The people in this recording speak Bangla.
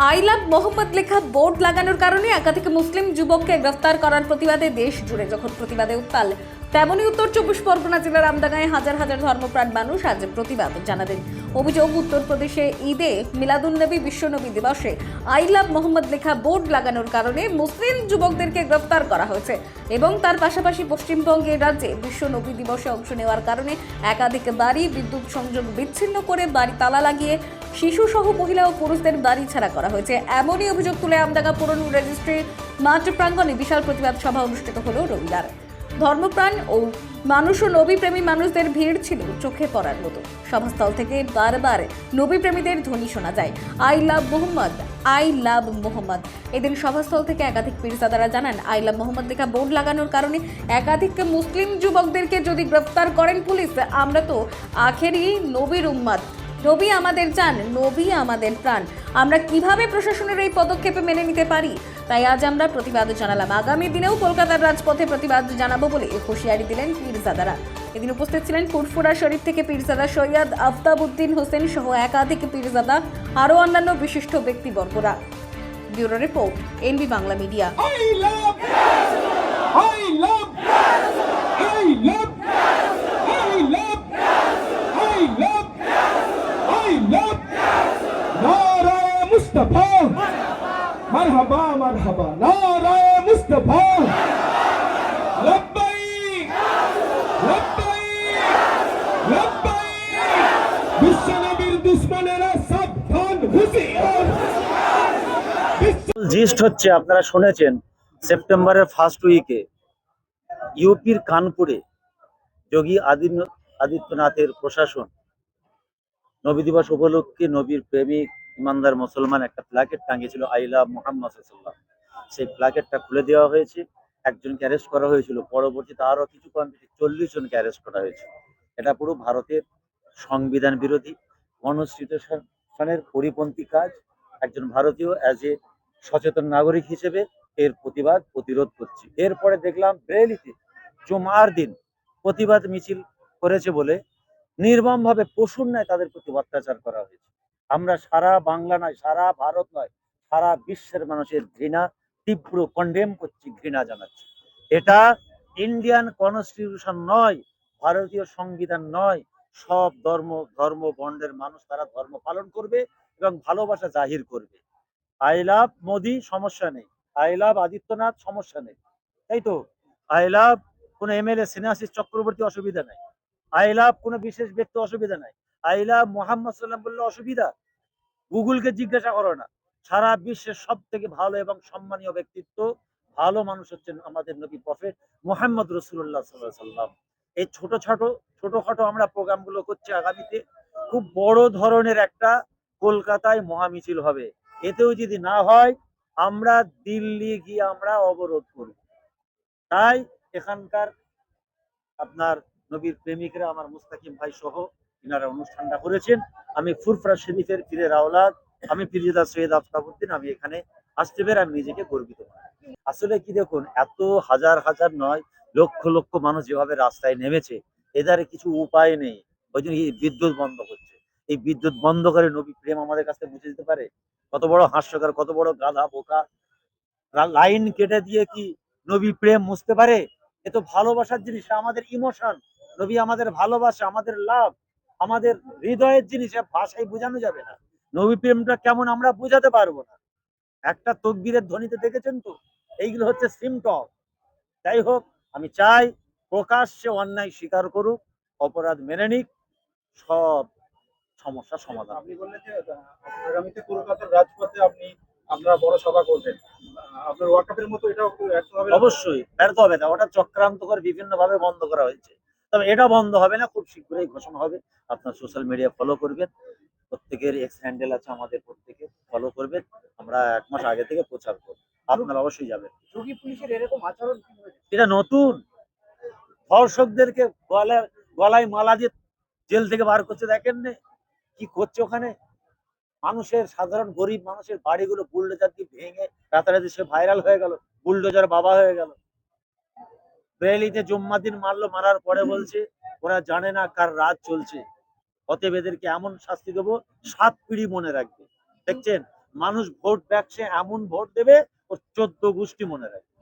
আই লাভ মোহাম্মদ লেখা বোর্ড লাগানোর কারণে একাধিক মুসলিম যুবককে গ্রেফতার করার প্রতিবাদে দেশ জুড়ে যখন প্রতিবাদে উত্তাল তেমনই উত্তর চব্বিশ পরগনা জেলার আমডাঙ্গায় হাজার হাজার ধর্মপ্রাণ মানুষ আজ প্রতিবাদ জানালেন অভিযোগ, উত্তরপ্রদেশে ঈদে মিলাদুন্নবী বিশ্বনবী দিবসে আই লাভ মোহাম্মদ লেখা বোর্ড লাগানোর কারণে মুসলিম যুবকদেরকে গ্রেফতার করা হয়েছে এবং তার পাশাপাশি পশ্চিমবঙ্গের রাজ্যে বিশ্বনবী দিবসে অংশ নেওয়ার কারণে একাধিক বাড়ি বিদ্যুৎ সংযোগ বিচ্ছিন্ন করে বাড়ি তালা লাগিয়ে শিশু সহ মহিলা ও পুরুষদের বাড়ি ছাড়া করা হয়েছে। এমনই অভিযোগ তুলে আমডাঙ্গা পুরন রেজিস্ট্রি মাঠ প্রাঙ্গণে বিশাল প্রতিবাদ সভা অনুষ্ঠিত হলো রবিবার। ধর্মপ্রাণ ও মানুষ ও নবীপ্রেমী মানুষদের ভিড় ছিল চোখে পড়ার মতো। সভাস্থল থেকে বারবার নবীপ্রেমীদের ধ্বনি শোনা যায়। I love Mohammad, I love Mohammad. এদিন সভাস্থল থেকে একাধিক পীরজাদারা জানান, আই লাভ মোহাম্মদ লেখা বোর্ড লাগানোর কারণে একাধিক মুসলিম যুবকদেরকে যদি গ্রেফতার করেন পুলিশ, আমরা তো আখেরই নবীর উম্মাদ নবী আমাদের চান, নবী আমাদের প্রাণ। আমরা কীভাবে প্রশাসনের এই পদক্ষেপে মেনে নিতে পারি? তাই আজ আমরা প্রতিবাদ জানালাম। আগামী দিনেও কলকাতার রাজপথে প্রতিবাদ জানাব বলে হুঁশিয়ারি দিলেন পীরজাদারা। এদিন উপস্থিত ছিলেন ফুরফুরা শরীফ থেকে পীরজাদা সৈয়দ আফতাবউদ্দিন হোসেন সহ একাধিক পীরজাদা, আরও অন্যান্য বিশিষ্ট ব্যক্তিবর্গরা। Bureau report, NB Bangla media. I love I love I love I love I love I love নারায়ে মুস্তাফা। জিস্ট হচ্ছে, আপনারা শুনেছেন, সেপ্টেম্বরের ফার্স্ট উইকে ইউপির কানপুরে যোগী আদিত্য আদিত্যনাথের প্রশাসন নবী দিবস উপলক্ষে নবীর প্রেমিক ইমানদার মুসলমান একটা প্ল্যাকেট টাঙিয়েছিল আইলা মোহাম্মদ সাল্লাম সেই প্ল্যাকেটটা খুলে দেওয়া হয়েছে, একজনকে অ্যারেস্ট করা হয়েছিল। পরবর্তীতে আরও কিছু কমপ্লিট চল্লিশ জনকে অ্যারেস্ট করা হয়েছে। এটা পুরো ভারতের সংবিধান বিরোধী কনস্টিটিউশনের পরিপন্থী কাজ। একজন ভারতীয় অ্যাজ এ সচেতন নাগরিক হিসেবে এর প্রতিবাদ, প্রতিরোধ করছি। এরপরে দেখলাম বেরেলিতে জুমার দিন প্রতিবাদ মিছিল করেছে বলে নির্মমভাবে পশুর ন্যায় তাদের প্রতি অত্যাচার করা হয়েছে। আমরা সারা বাংলা নয়, সারা ভারত নয়, সারা বিশ্বের মানুষের ঘৃণা, তীব্র কন্ডেম করছি, ঘৃণা জানাচ্ছি। এটা ইন্ডিয়ান কনস্টিটিউশন নয়, ভারতীয় সংবিধান নয়, সব ধর্ম ধর্ম বন্ডের মানুষ তারা ধর্ম পালন করবে এবং ভালোবাসা জাহির করবে। আই লাভ মোদি, সমস্যা নেই। আই লাভ আদিত্যনাথ, সমস্যা নেই। তাই তো? আই লাভ কোনো এমএলএ সিনাসিস চক্রবর্তী অসুবিধা নাই। আই লাভ কোনো বিশেষ ব্যক্তি অসুবিধা নাই। আই লাভ মোহাম্মদ সাল্লাম বললে অসুবিধা। গুগলকে জিজ্ঞাসা করো না। সারা বিশ্বের সব থেকে ভালো এবং সম্মানীয় ব্যক্তিত্ব ভালো মানুষ হচ্ছেন আমাদের নবী প্রফেট মোহাম্মদ রসুল্লাহ সাল্লাহ সাল্লাম এই ছোট ছোট, ছোটখাটো আমরা প্রোগ্রামগুলো করছি আগামীতে, খুব বড় ধরনের একটা কলকাতায় মহামিছিল হবে। এতেও যদি না হয়, আমরা দিল্লি গিয়ে আমরা অবরোধ করব তাই এখানকার আপনার নবীর প্রেমিকরা, আমার মুস্তাকিম ভাই সহ ইনারা অনুষ্ঠানটা করেছেন। আমি ফুরফরা শরীফের পীরের আওলাদ, আমি পীরজাদা সৈয়দ আফতাবুদ্দিন আমি এখানে আসতে পেরে আমি নিজেকে গর্বিত আসলে কি দেখুন, এত হাজার হাজার নয়, লক্ষ লক্ষ মানুষ যেভাবে রাস্তায় নেমেছে এদারে কিছু উপায় নেই। ওই জন্য বিদ্যুৎ বন্ধ করছে এই বিদ্যুৎ বন্ধ করে নবী প্রেম আমাদের কাছে বুঝে দিতে পারে? কত বড় হাস্যকর, কত বড় গাধা বোকা। লাইন কেটে দিয়ে কি নবী প্রেম মুছতে পারে? এ তো ভালোবাসার জিনিস, আমাদের ইমোশন। নবী আমাদের ভালোবাসা, আমাদের লাভ। আমাদের হৃদয়ের জিনিস ভাষায় বোঝানো যাবে না। নবী প্রেমটা কেমন আমরা বোঝাতে পারব না। একটা তকবীরের ধ্বনিতে দেখেছেন তো? এইগুলো হচ্ছে সিমটম যাই হোক আমি চাই প্রকাশ্যে অন্যায় স্বীকার করুক অপরাধ মেনে নিক সব সমস্যা সমাধান আপনি বললেন যে আগামীতে কলকাতার রাজপথে আপনি আপনারা বড় সভা করবেন। আপনার ওয়াকাপের মতো এটাও হবে অবশ্যই ব্যর্থ হবে না। ওটা চক্রান্ত করে বিভিন্ন ভাবে বন্ধ করা হয়েছে। তবে এটা বন্ধ হবে না খুব শীঘ্রই ঘোষণা হবে। আপনার সোশ্যাল মিডিয়া ফলো করবেন। প্রত্যেকের এক্স হ্যান্ডেল আছে আমাদের প্রত্যেকে ফলো করবেন। আমরা এক মাস আগে থেকে প্রচার করব। আপনারা অবশ্যই যাবেন। যোগী পুলিশের এরকম আচরণ এটা নতুন। ধর্ষকদেরকে গলায় গলায় মালা দিয়ে জেল থেকে বার করছে দেখেন নে কি করছে ওখানে? মানুষের সাধারণ গরিব মানুষের বাড়িগুলো বুলডোজার দিয়ে ভেঙে রাতারাতি সে ভাইরাল হয়ে গেল বুলডোজার বাবা হয়ে গেল। বেলিতে জুম্মা মারলো, মারার পরে বলছে, ওরা জানে না কার রাত চলছে। অতএব এদেরকে এমন শাস্তি দেবো, সাত পিড়ি মনে রাখবে। দেখছেন, মানুষ ভোট ব্যাকসে এমন ভোট দেবে, ও চোদ্দ গোষ্ঠী মনে রাখবে।